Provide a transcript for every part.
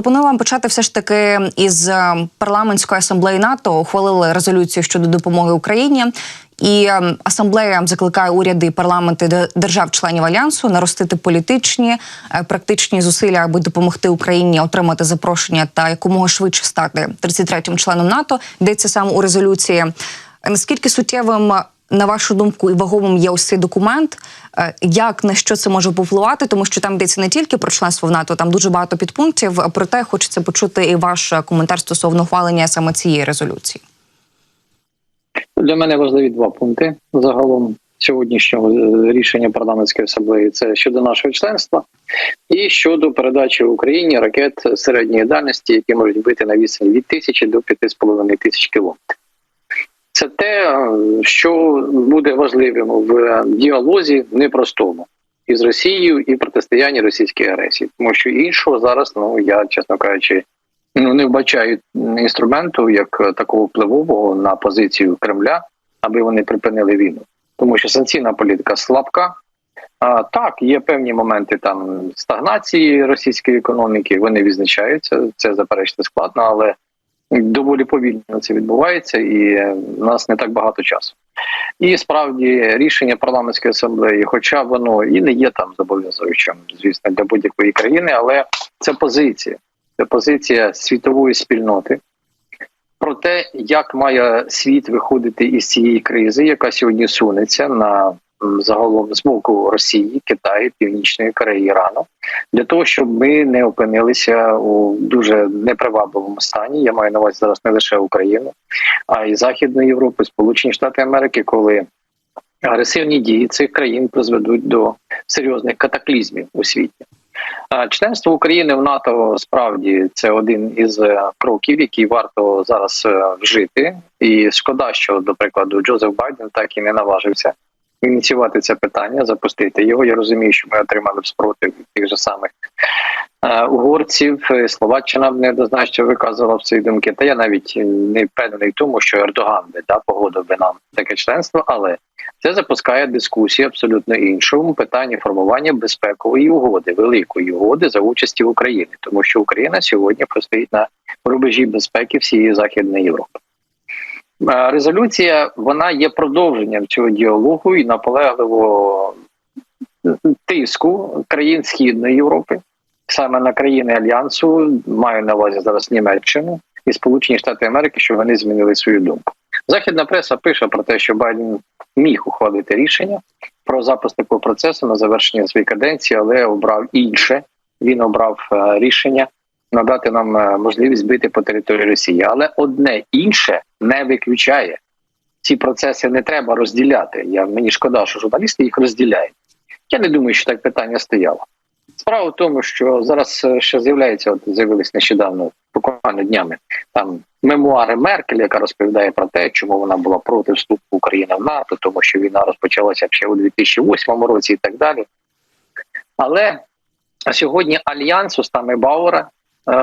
Пропоную вам почати все ж таки із е, парламентської асамблеї НАТО. Ухвалили резолюцію щодо допомоги Україні. І е, асамблея закликає уряди і парламенти де- держав-членів альянсу наростити політичні е, практичні зусилля, аби допомогти Україні отримати запрошення та якомога швидше стати 33-м членом НАТО. Йдеться саме у резолюції. Наскільки суттєвим, на вашу думку, і вагомим є ось цей документ? Е, Як на що це може повпливати? Тому що там йдеться не тільки про членство в НАТО, там дуже багато підпунктів. Проте хочеться почути і ваш е, коментар стосовно ухвалення саме цієї резолюції. Для мене важливі два пункти загалом сьогоднішнього е, рішення парламентської асамблеї. Це щодо нашого членства і щодо передачі Україні ракет середньої дальності, які можуть бити на відстані від тисячі до 5,5 тисяч кілометрів. Це те, що буде важливим в діалозі непростому із Росією і протистоянні російській агресії, тому що іншого зараз, ну я чесно кажучи, ну не вбачаю інструменту як такого впливового на позицію Кремля, аби вони припинили війну, тому що санкційна політика слабка. А, так, є певні моменти там стагнації російської економіки. Вони відзначаються. Це заперечити складно, але доволі повільно це відбувається, і е, в нас не так багато часу. І справді рішення парламентської асамблеї, хоча воно і не є там зобов'язуючим, звісно, для будь-якої країни, але це позиція це позиція світової спільноти про те, як має світ виходити із цієї кризи, яка сьогодні сунеться на загалом з боку Росії, Китаю, Північної Кореї, Ірану, для того, щоб ми не опинилися у дуже непривабливому стані. Я маю на увазі зараз не лише Україну, а й Західну Європу, Сполучені Штати Америки, коли агресивні дії цих країн призведуть до серйозних катаклізмів у світі. Членство України в НАТО справді це один із е, кроків, який варто зараз е, вжити. І шкода, що до прикладу Джозеф Байден так і не наважився ініціювати це питання, запустити його. Я розумію, що ми отримали спротив тих же самих е, угорців. Е, Словаччина б неоднозначно виказувала в свої думки. Та я навіть не впевнений в тому, що Ердоган би да погодив би нам таке членство, але це запускає дискусію абсолютно іншому питанні формування безпекової угоди, великої угоди за участі України, тому що Україна сьогодні простоїть на рубежі безпеки всієї західної Європи. Е, Резолюція вона є продовженням цього діалогу і наполегливого тиску країн Східної Європи, саме на країни Альянсу, маю на увазі зараз Німеччину і Сполучені Штати Америки, щоб вони змінили свою думку. Західна преса пише про те, що Байден міг ухвалити рішення про запуск такого процесу на завершення своєї каденції, але обрав інше. Він обрав е, рішення надати нам е, можливість бити по території Росії. Але одне інше не виключає. Ці процеси не треба розділяти. Я мені шкода, що журналісти їх розділяють. Я не думаю, що так питання стояло. Справа в тому, що зараз е, ще з'являється, от з'явились нещодавно, буквально днями, там мемуари Меркель, яка розповідає про те, чому вона була проти вступу України в НАТО, тому що війна розпочалася ще у 2008 році і так далі. Але сьогодні альянс устами Бауера,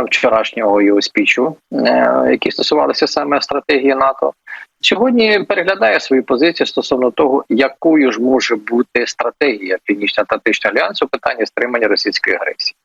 вчорашнього його спічу, е, які стосувалися саме стратегії НАТО, сьогодні переглядає свою позицію стосовно того, якою ж може бути стратегія Північно-Атлантичного альянсу питання стримання російської агресії.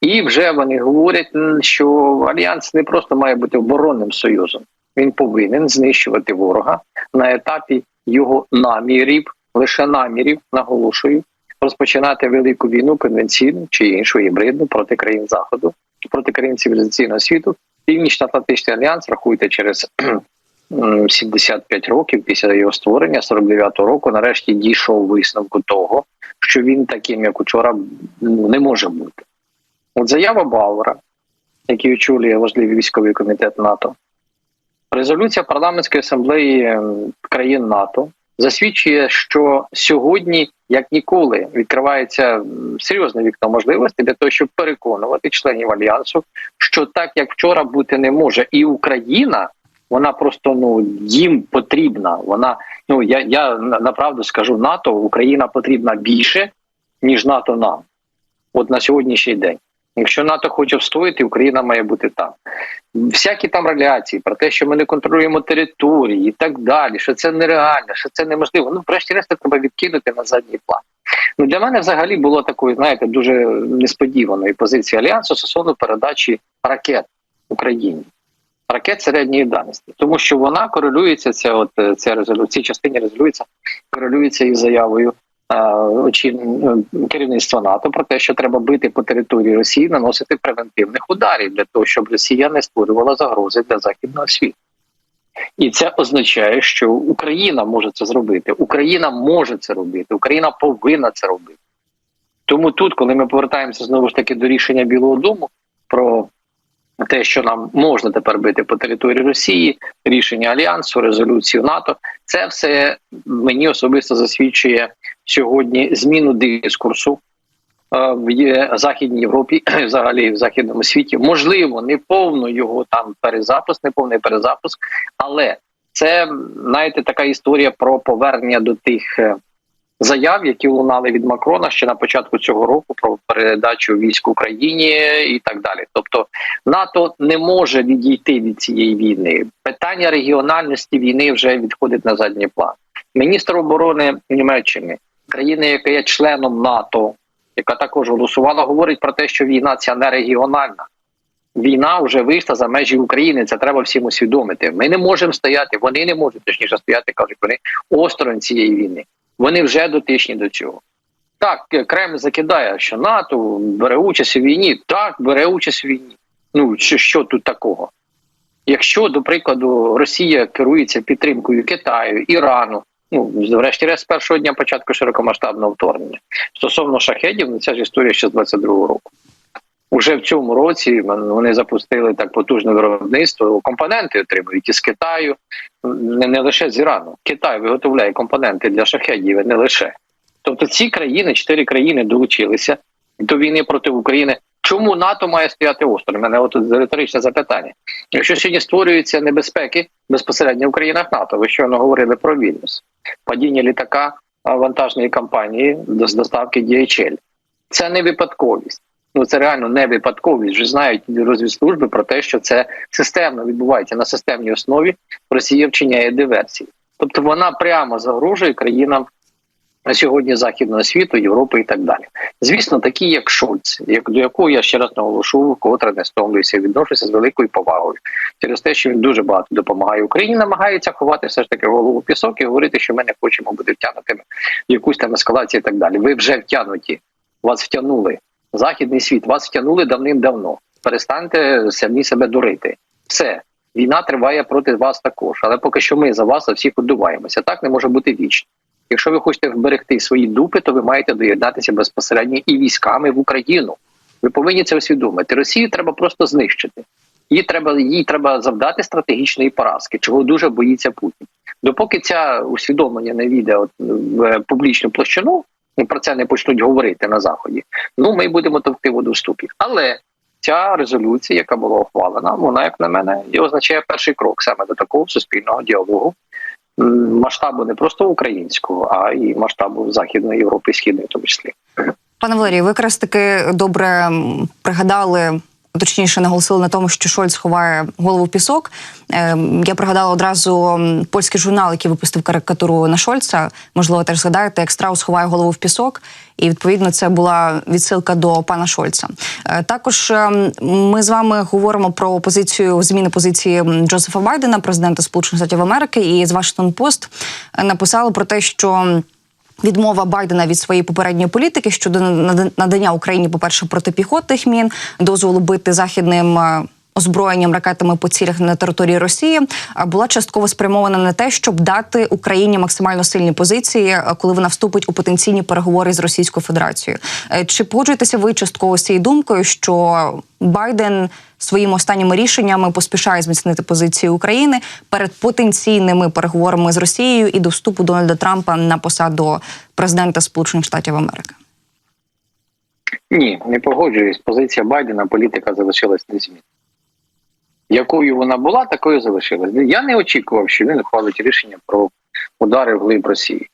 І вже вони говорять, що альянс не просто має бути оборонним союзом, він повинен знищувати ворога на етапі його намірів, лише намірів, наголошую, розпочинати велику війну конвенційну чи іншу гібридну проти країн заходу, проти країн цивілізаційного світу. Північно-Атлантичний альянс рахуйте через 75 років після його створення, 49-го року, нарешті дійшов висновку того, що він таким, як учора, не може бути. От заява Бауера, який очолює важливий військовий комітет НАТО, резолюція парламентської асамблеї країн НАТО засвідчує, що сьогодні, як ніколи, відкривається серйозне вікно можливості для того, щоб переконувати членів альянсу, що так як вчора бути не може, і Україна. Вона просто ну їм потрібна. Вона ну я я направду скажу НАТО, Україна потрібна більше ніж НАТО нам. От на сьогоднішній день. Якщо НАТО хоче встояти, Україна має бути там. Всякі там реляції про те, що ми не контролюємо території і так далі, що це нереально, що це неможливо. Ну, врешті-решт, треба відкинути на задній план. Ну для мене взагалі було такою, знаєте, дуже несподіваною позиції альянсу стосовно передачі ракет Україні. Ракет середньої дальності, тому що вона корелюється, ця от ця резолюція, частині резолюється, корелюється із заявою керівництва НАТО про те, що треба бити по території Росії, наносити превентивних ударів для того, щоб Росія не створювала загрози для західного світу. І це означає, що Україна може це зробити. Україна може це робити, Україна повинна це робити. Тому тут, коли ми повертаємося знову ж таки до рішення Білого Дому про те, що нам можна тепер бити по території Росії, рішення Альянсу, резолюцію НАТО, це все мені особисто засвідчує сьогодні зміну дискурсу е, в Західній Європі, взагалі в західному світі. Можливо, не повно його там перезапуск, не повний перезапуск, але це знаєте, така історія про повернення до тих е, заяв, які лунали від Макрона ще на початку цього року про передачу військ Україні і так далі. Тобто НАТО не може відійти від цієї війни. Питання регіональності війни вже відходить на задній план. Міністр оборони Німеччини, країни, яка є членом НАТО, яка також голосувала, говорить про те, що війна ця не регіональна. Війна вже вийшла за межі України. Це треба всім усвідомити. Ми не можемо стояти, вони не можуть точніше стояти, кажуть вони осторонь цієї війни. Вони вже дотичні до цього. Так, Кремль закидає, що НАТО бере участь у війні. Так, бере участь у війні. Ну що, що тут такого? Якщо, до прикладу, Росія керується підтримкою Китаю, Ірану, ну врешті-решт з першого дня початку широкомасштабного вторгнення стосовно шахедів, ну ця ж історія ще з 22-го року. Уже в цьому році вони запустили так потужне виробництво. Компоненти отримують із Китаю, не, не лише з Ірану. Китай виготовляє компоненти для шахедів, не лише. Тобто ці країни, чотири країни долучилися до війни проти України. Чому НАТО має стояти осторонь? Мене от риторичне запитання. Якщо сьогодні створюються небезпеки безпосередньо в країнах НАТО, ви щойно говорили про Вільнюс, падіння літака вантажної компанії до доставки DHL. Це не випадковість. Ну це реально не випадковість. Вже знають розвідслужби про те, що це системно відбувається на системній основі. Росія вчиняє диверсії, тобто вона прямо загрожує країнам на сьогодні західного світу, Європи і так далі. Звісно, такі як Шольц, як до якого я ще раз наголошу, котре не стомлююся, відношуся з великою повагою через те, що він дуже багато допомагає Україні, намагається ховати все ж таки голову пісок і говорити, що ми не хочемо бути втягнутими в якусь там ескалацію і так далі. Ви вже втягнуті, вас втягнули. Західний світ вас втягнули давним-давно. Перестаньте самі себе дурити. Все, війна триває проти вас також. Але поки що ми за вас всіх одуваємося. Так не може бути вічно. Якщо ви хочете вберегти свої дупи, то ви маєте доєднатися безпосередньо і військами в Україну. Ви повинні це усвідомити. Росію треба просто знищити. Їй треба їй треба завдати стратегічної поразки, чого дуже боїться Путін. Допоки ця усвідомлення не війде в публічну площину, і про це не почнуть говорити на заході. Ну ми будемо товкти воду в ступі. Але ця резолюція, яка була ухвалена, вона, як на мене, і означає перший крок саме до такого суспільного діалогу масштабу не просто українського, а і масштабу західної Європи, східної, в тому числі. Пане Валерію, ви якраз таки добре пригадали. Точніше наголосили на тому, що Шольц ховає голову в пісок. Ем, Я пригадала одразу польський журнал, який випустив карикатуру на Шольца. Можливо, теж згадаєте, як Страус ховає голову в пісок, і відповідно це була відсилка до пана Шольца. Е, Також ем, ми з вами говоримо про позицію зміни позиції Джозефа Байдена, президента Сполучених Штатів Америки, і з Вашингтон Пост е, написали про те, що. Відмова Байдена від своєї попередньої політики щодо нада- надання Україні, по-перше, протипіхотних мін, дозволу бити західним е, озброєнням ракетами по цілях на території Росії, була частково спрямована на те, щоб дати Україні максимально сильні позиції, е, коли вона вступить у потенційні переговори з Російською Федерацією. Е, Чи погоджуєтеся ви частково з цією думкою, що Байден своїми останніми рішеннями поспішає зміцнити позицію України перед потенційними переговорами з Росією і до вступу Дональда Трампа на посаду президента Сполучених Штатів Америки? Ні, не погоджуюсь. Позиція Байдена, політика залишилась незмінною. Якою вона була, такою залишилась. Я не очікував, що він ухвалить рішення про удари в глиб Росії.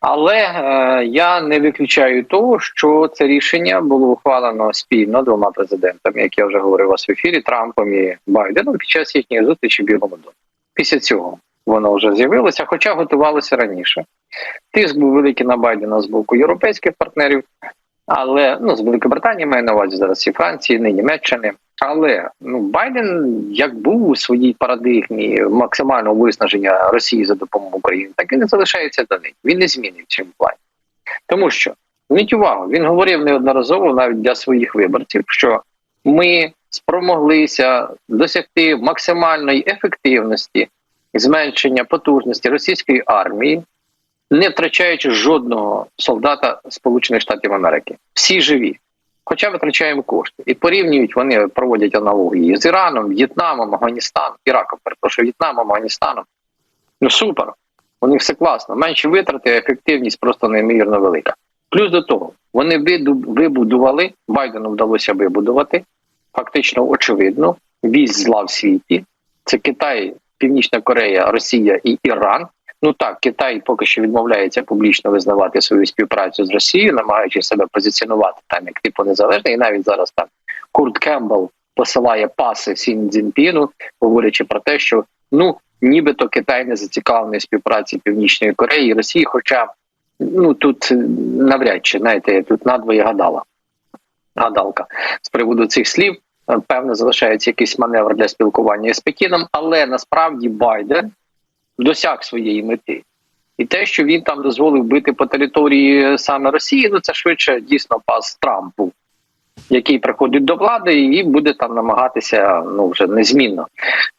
Але е, я не виключаю того, що це рішення було ухвалено спільно двома президентами, як я вже говорив у вас в ефірі, Трампом і Байденом під час їхньої зустрічі в Білому домі. Після цього воно вже з'явилося, хоча готувалося раніше. Тиск був великий на Байдена з боку європейських партнерів, але ну з Великобританії маю на увазі зараз і Франції, і Німеччини. Але ну Байден як був у своїй парадигмі максимального виснаження Росії за допомогою України, так і не залишається до них. Він не змінив в цьому плані, тому що зверніть увагу, він говорив неодноразово навіть для своїх виборців, що ми спромоглися досягти максимальної ефективності зменшення потужності російської армії, не втрачаючи жодного солдата Сполучених Штатів Америки. Всі живі. Хоча витрачаємо кошти і порівнюють вони проводять аналогії з Іраном, В'єтнамом, Афганістаном, Іраком, перепрошую, В'єтнамом, Афганістаном. Ну супер, у них все класно. Менші витрати, ефективність просто неймовірно велика. Плюс до того, вони вибудували, Байдену вдалося вибудувати, фактично очевидно, вісь зла в світі. Це Китай, Північна Корея, Росія і Іран. Ну так, Китай поки що відмовляється публічно визнавати свою співпрацю з Росією, намагаючись себе позиціонувати там як типу незалежний. І навіть зараз там Курт Кембл посилає паси Сін Цзіньпіну, говорячи про те, що ну нібито Китай не зацікавлений співпраці Північної Кореї і Росії. Хоча ну тут навряд чи знаєте, тут надвоє гадала гадалка з приводу цих слів. Певно, залишається якийсь маневр для спілкування з Пекіном, але насправді Байден досяг своєї мети. І те, що він там дозволив бити по території саме Росії, ну це швидше дійсно пас Трампу, який приходить до влади і буде там намагатися ну вже незмінно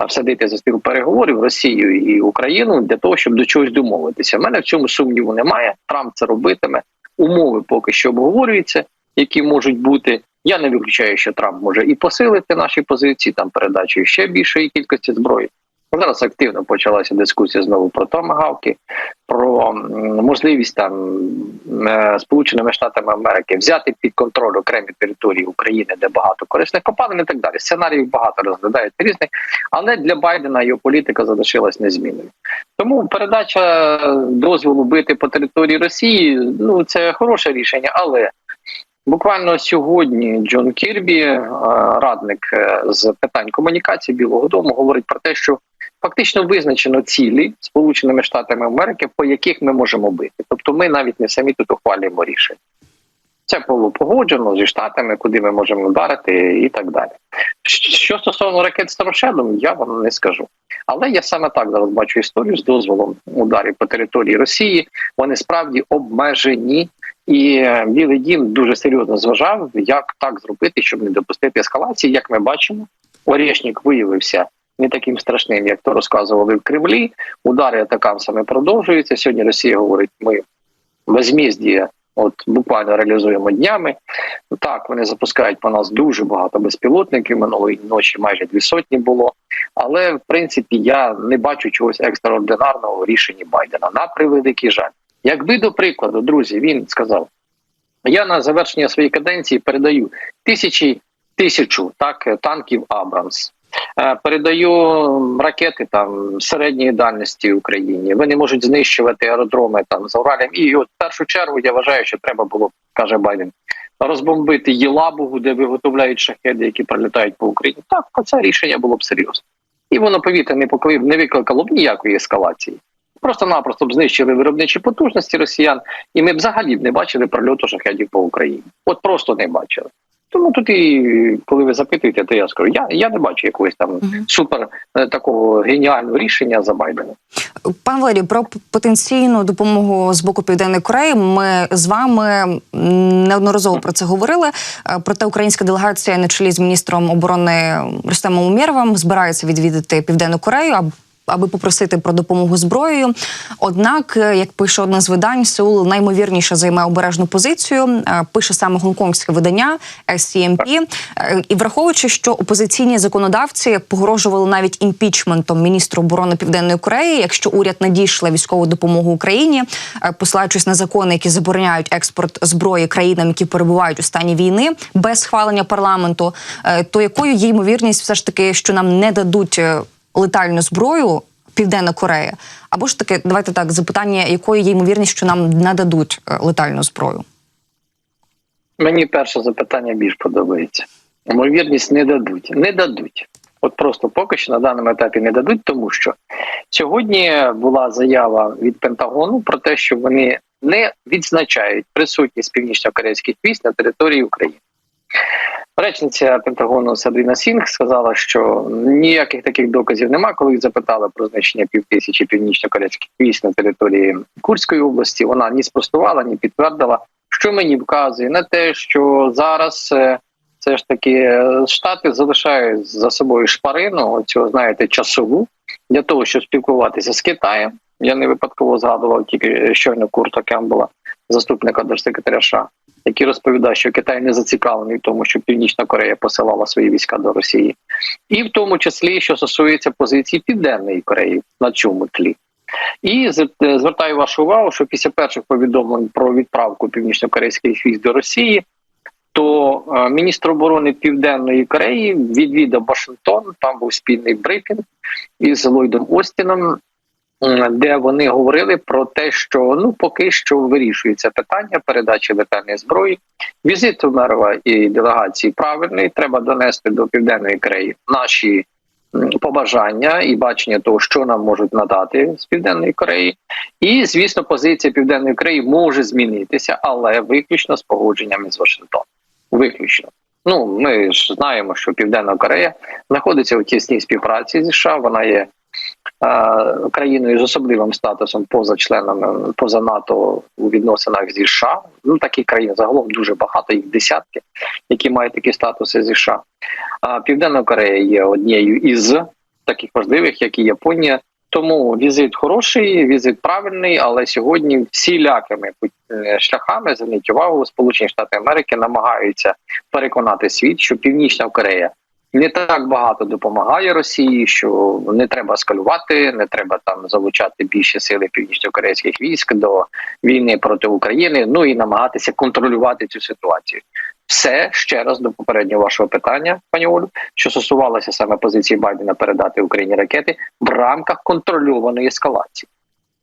всадити за стіл переговорів Росію і Україну для того, щоб до чогось домовитися. У мене в цьому сумніву немає. Трамп це робитиме. Умови поки що обговорюються, які можуть бути. Я не виключаю, що Трамп може і посилити наші позиції там передачею ще більшої кількості зброї. Зараз активно почалася дискусія знову про томагавки, про можливість там е, Сполученими Штатами Америки взяти під контроль окремі території України, де багато корисних копалин і так далі. Сценаріїв багато розглядають різних, але для Байдена його політика залишилась незмінною. Тому передача дозволу бити по території Росії ну це хороше рішення, але Буквально сьогодні Джон Кірбі, е, радник е, з питань комунікації Білого Дому, говорить про те, що фактично визначено цілі Сполученими Штатами Америки, по яких ми можемо бити. Тобто, ми навіть не самі тут ухвалюємо рішення. Це було погоджено зі штатами, куди ми можемо вдарити, і так далі. Що стосовно ракет Старошедом, я вам не скажу. Але я саме так зараз бачу історію з дозволом ударів по території Росії. Вони справді обмежені, і е, Білий Дім дуже серйозно зважав, як так зробити, щоб не допустити ескалації. Як ми бачимо, Орєшнік виявився не таким страшним, як то розказували в Кремлі. Удари атакамсами продовжуються. Сьогодні Росія говорить, ми возмездія От буквально реалізуємо днями. Так, вони запускають по нас дуже багато безпілотників. Минулої ночі майже дві сотні було. Але в принципі я не бачу чогось екстраординарного в рішенні Байдена. На превеликий жаль. Якби до прикладу, друзі, він сказав: я на завершення своєї каденції передаю тисячі тисячу так танків Абрамс. Е, Передаю ракети там середньої дальності Україні. Вони можуть знищувати аеродроми там за Уралем. І от в першу чергу я вважаю, що треба було, каже Байден, розбомбити Єлабугу, де виготовляють шахеди, які прилітають по Україні. Так, це рішення було б серйозне. І воно повітря не поклив, не викликало б ніякої ескалації. Просто-напросто б знищили виробничі потужності росіян, і ми б взагалі б не бачили прольоту шахедів по Україні. От просто не бачили. Тому тут і коли ви запитуєте, то я скажу, я, я не бачу якогось там Мгм. супер е, такого геніального рішення за Байдена. Пан Валерій, про потенційну допомогу з боку Південної Кореї ми з вами неодноразово про це говорили. Е, Проте українська делегація на чолі з міністром оборони Рустемом Умєровим збирається відвідати Південну Корею. Аб- Аби попросити про допомогу зброєю, однак, е, як пише одне з видань, Сеул наймовірніше займе обережну позицію. е, Пише саме гонконгське видання SCMP. Е, І враховуючи, що опозиційні законодавці погрожували навіть імпічментом міністру оборони Південної Кореї, якщо уряд надійшли військову допомогу Україні, посилаючись на закони, які забороняють експорт зброї країнам, які перебувають у стані війни без схвалення парламенту, то якою є ймовірність, все ж таки, що нам не дадуть летальну зброю? Південна Корея, або ж таки, давайте так запитання, якою є ймовірність, що нам нададуть е, летальну зброю? Мені перше запитання більш подобається. Ймовірність не дадуть. Не дадуть. От просто поки що на даному етапі не дадуть, тому що сьогодні була заява від Пентагону про те, що вони не відзначають присутність північно-корейських військ на території України. Речниця Пентагону Сабріна Сінг сказала, що ніяких таких доказів немає. Коли їх запитали про знищення півтисячі північно-корейських військ на території Курської області, вона ні спростувала, ні підтвердила, що мені вказує на те, що зараз е, все ж таки е, штати залишають за собою шпарину, цього знаєте, часову для того, щоб спілкуватися з Китаєм. Я не випадково згадував тільки щойно Курта Кембела, заступника держсекретаря США, який розповідає, що Китай не зацікавлений в тому, щоб Північна Корея посилала свої війська до Росії, і в тому числі, що стосується позиції Південної Кореї на цьому тлі. І е, звертаю вашу увагу, що після перших повідомлень про відправку північно-корейських військ до Росії, то е, міністр оборони Південної Кореї відвідав Вашингтон. Там був спільний брифінг із Ллойдом Остіном, де вони говорили про те, що ну поки що вирішується питання передачі летальної зброї. Візит Умерова і делегації правильний. Треба донести до Південної Кореї наші побажання і бачення того, що нам можуть надати з Південної Кореї. І звісно, позиція Південної Кореї може змінитися, але виключно з погодженнями з Вашингтоном. Виключно. Ну, ми ж знаємо, що Південна Корея знаходиться у тісній співпраці зі США. Вона є країною з особливим статусом поза членами поза НАТО у відносинах зі США. Ну такі країни загалом дуже багато, їх десятки, які мають такі статуси зі США. А Південна Корея є однією із таких важливих, як і Японія. Тому візит хороший, візит правильний, але сьогодні всілякими е, шляхами зверніть увагу, Сполучені Штати Америки намагаються переконати світ, що Північна Корея не так багато допомагає Росії, що не треба скалювати, не треба там залучати більше сили північно-корейських військ до війни проти України. Ну і намагатися контролювати цю ситуацію. Все ще раз до попереднього вашого питання, пані Олю, що стосувалося саме позиції Байдена передати Україні ракети в рамках контрольованої ескалації.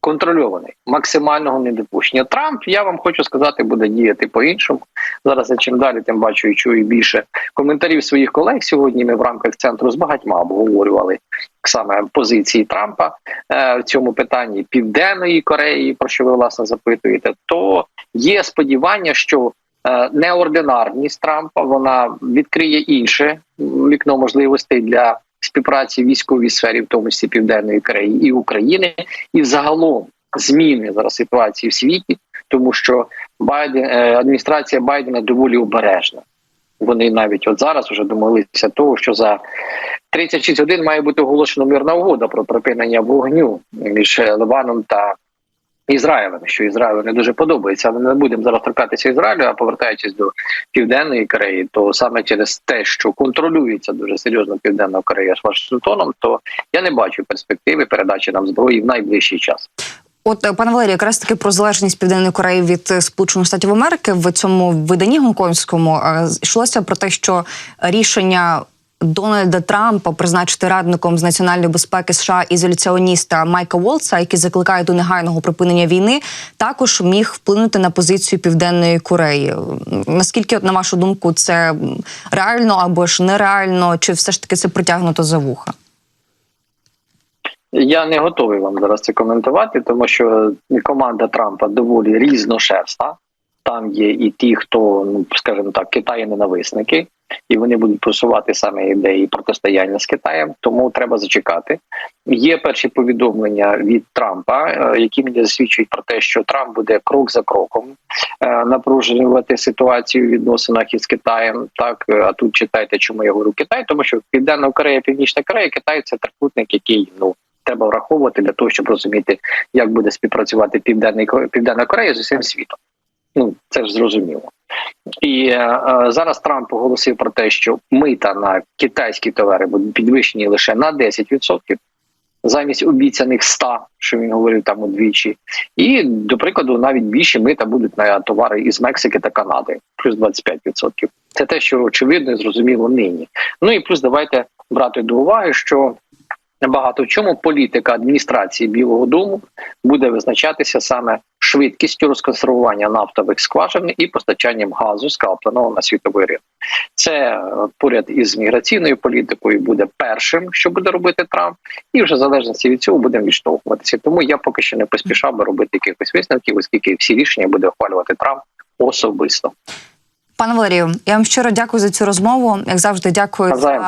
Контрольований максимального недопущення. Трамп, я вам хочу сказати, буде діяти по-іншому. Зараз я чим далі, тим бачу і чую більше коментарів своїх колег. Сьогодні ми в рамках центру з багатьма обговорювали саме позиції Трампа е, в цьому питанні Південної Кореї, про що ви власне запитуєте. То є сподівання, що е, неординарність Трампа вона відкриє інше вікно можливостей для співпраці в військовій сфері, в тому числі Південної країни і України, і взагалом зміни зараз ситуації в світі, тому що Байден е, адміністрація Байдена доволі обережна. Вони навіть от зараз вже домоглися того, що за 36 годин має бути оголошено мирна угода про припинення вогню між Ливаном та Ізраїлем, що Ізраїлю не дуже подобається, але не будемо зараз торкатися Ізраїлю, а повертаючись до Південної Кореї, то саме через те, що контролюється дуже серйозно Південна Корея з Вашингтоном, то я не бачу перспективи передачі нам зброї в найближчий час. От пане Валерію, якраз таки про залежність Південної Кореї від е, Сполучених Штатів Америки в цьому виданні гонконгському е, йшлося про те, що рішення. Дональда Трампа призначити радником з національної безпеки США ізоляціоніста Майка Волца, який закликає до негайного припинення війни, також міг вплинути на позицію Південної Кореї. Наскільки, на вашу думку, це реально або ж нереально, чи все ж таки це притягнуто за вуха? Я не готовий вам зараз це коментувати, тому що команда Трампа доволі різношерстна. Там є і ті, хто, ну скажімо так, Китай ненависники, і вони будуть просувати саме ідеї протистояння з Китаєм. Тому треба зачекати. Є перші повідомлення від Трампа, е, які мені засвідчують про те, що Трамп буде крок за кроком е, напружувати ситуацію в відносинах із Китаєм. Так е, а тут читайте, чому я говорю Китай, тому що Південна Корея, Північна Корея, Китай це трикутник, який ну треба враховувати для того, щоб розуміти, як буде співпрацювати Південний Південна Корея з усім світом. Ну це ж зрозуміло. І е, е, зараз Трамп оголосив про те, що мита на китайські товари будуть підвищені лише на 10%, замість обіцяних 100, що він говорив там удвічі. І, до прикладу, навіть більші мита будуть на товари із Мексики та Канади, плюс 25%. Це те, що очевидно і зрозуміло нині. Ну і плюс давайте брати до уваги, що багато в чому політика адміністрації Білого Дому буде визначатися саме швидкістю розконсервування нафтових скважин і постачанням газу скалпленого на світовий ринок. Це е, поряд із міграційною політикою буде першим, що буде робити Трамп, і вже в залежності від цього будемо відштовхуватися. Тому я поки що не поспішав би робити якихось висновків, оскільки всі рішення буде ухвалювати Трамп особисто. Пане Валерію, я вам щиро дякую за цю розмову. Як завжди, дякую Навзаєм.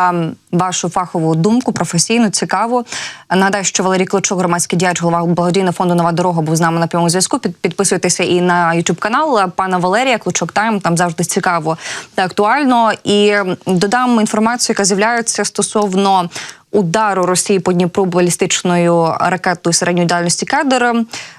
за вашу фахову думку, професійну, цікаву. Нагадаю, що Валерій Клочок, громадський діяч, голова благодійного фонду Нова дорога, був з нами на прямому зв'язку. Під, підписуйтеся і на Ютуб канал пана Валерія Клочок Тайм. Там завжди цікаво та актуально. І додам інформацію, яка з'являється стосовно. Удару Росії по Дніпру балістичною ракетою середньої дальності кадр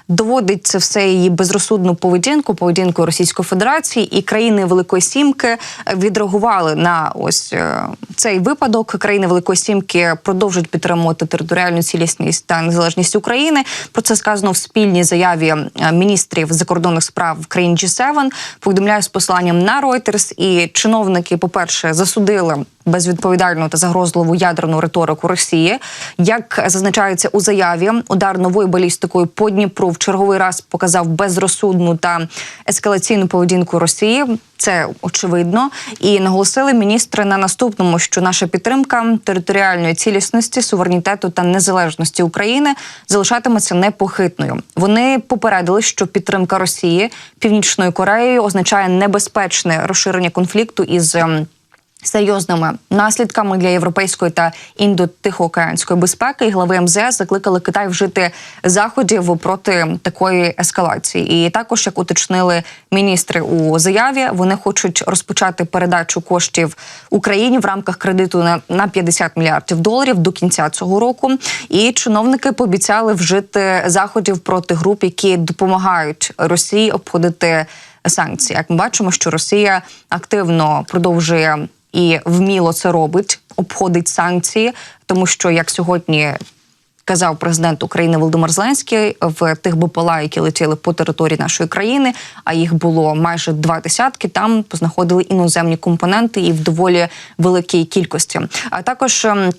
доводить це все її безрозсудну поведінку, поведінку Російської Федерації і країни Великої Сімки відреагували на ось е, цей випадок. Країни Великої Сімки продовжують підтримувати територіальну цілісність та незалежність України. Про це сказано в спільній заяві е, міністрів закордонних справ країн G7. Повідомляю з посиланням на Reuters. І чиновники, по перше, засудили безвідповідальну та загрозливу ядерну риторику Росії. Як зазначається у заяві, удар новою балістикою по Дніпру в черговий раз показав безрозсудну та ескалаційну поведінку Росії. Це очевидно, і наголосили міністри на наступному, що наша підтримка територіальної цілісності, суверенітету та незалежності України залишатиметься непохитною. Вони попередили, що підтримка Росії північною Кореєю означає небезпечне розширення конфлікту із. Серйозними наслідками для європейської та індо-тихоокеанської безпеки і глави МЗС закликали Китай вжити заходів проти такої ескалації. І також, як уточнили міністри у заяві, вони хочуть розпочати передачу коштів Україні в рамках кредиту на 50 мільярдів доларів до кінця цього року. І чиновники пообіцяли вжити заходів проти груп, які допомагають Росії обходити санкції. Як ми бачимо, що Росія активно продовжує і вміло це робить, обходить санкції, тому що як сьогодні. Казав президент України Володимир Зеленський в тих БПЛА, які летіли по території нашої країни, а їх було майже два десятки. Там познаходили іноземні компоненти і в доволі великій кількості. А також ем,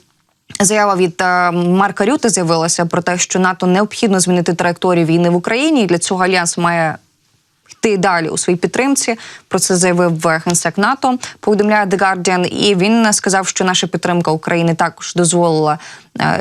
Заява від е, Марка Рюти з'явилася про те, що НАТО необхідно змінити траєкторію війни в Україні. І для цього альянс має йти далі у своїй підтримці. Про це заявив генсек НАТО. Повідомляє The Guardian. І він сказав, що наша підтримка України також дозволила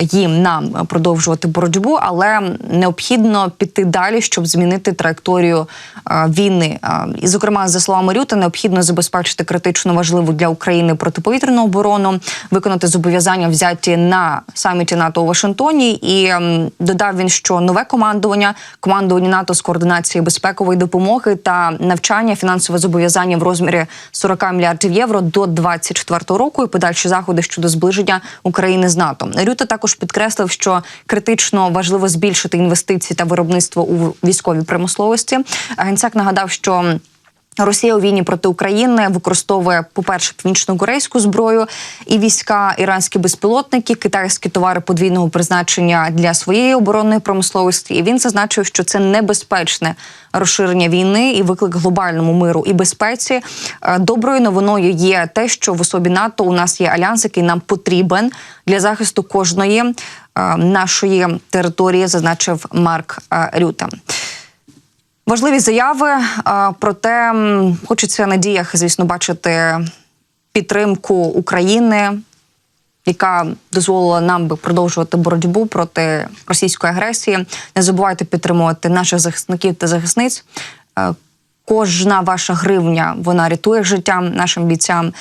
їм нам продовжувати боротьбу, але необхідно піти далі, щоб змінити траєкторію е, війни. Е, І, зокрема, за словами Рюта, необхідно забезпечити критично важливу для України протиповітряну оборону, виконати зобов'язання взяті на саміті НАТО у Вашингтоні. І додав він, що нове командування, командування НАТО з координації безпекової допомоги та навчання, фінансове зобов'язання в розмірі 40 мільярдів євро до 2024 року і подальші заходи щодо зближення України з НАТО. Рюта також підкреслив, що критично важливо збільшити інвестиції та виробництво у військовій промисловості. Генсек нагадав, що Росія у війні проти України використовує, по-перше, північно-корейську зброю і війська, іранські безпілотники, китайські товари подвійного призначення для своєї оборонної промисловості. І він зазначив, що це небезпечне розширення війни і виклик глобальному миру і безпеці. Е, Доброю новиною є те, що в особі НАТО у нас є альянс, який нам потрібен для захисту кожної е, нашої території, зазначив Марк е, Рюта. Важливі заяви. а, Проте хочеться на діях, звісно, бачити підтримку України, яка дозволила нам би продовжувати боротьбу проти російської агресії. Не забувайте підтримувати наших захисників та захисниць. Е, Кожна ваша гривня вона рятує життя нашим бійцям.